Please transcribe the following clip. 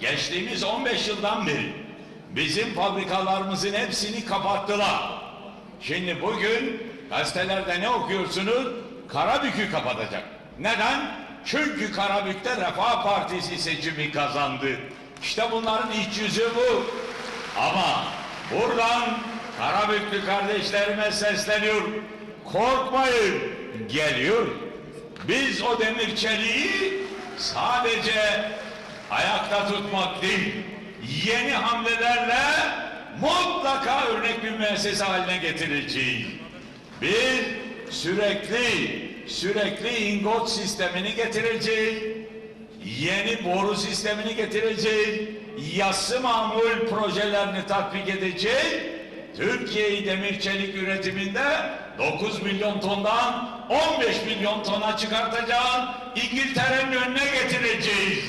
Geçtiğimiz 15 yıldan beri bizim fabrikalarımızın hepsini kapattılar. Şimdi bugün gazetelerde ne okuyorsunuz? Karabük'ü kapatacak. Neden? Çünkü Karabük'te Refah Partisi seçimi kazandı. İşte bunların iç yüzü bu. Ama buradan Karabüklü kardeşlerime sesleniyorum. Korkmayın, geliyor. Biz o demir çeliği sadece ayakta tutmak değil, yeni hamlelerle mutlaka örnek bir müessese haline getireceğiz. Bir sürekli sürekli ingot sistemini getireceğiz. Yeni boru sistemini getireceğiz. Yassı mamul projelerini tatbik edeceğiz. Türkiye'yi demir çelik üretiminde 9 milyon tondan 15 milyon tona çıkartacağız. İngiltere'nin önüne getireceğiz.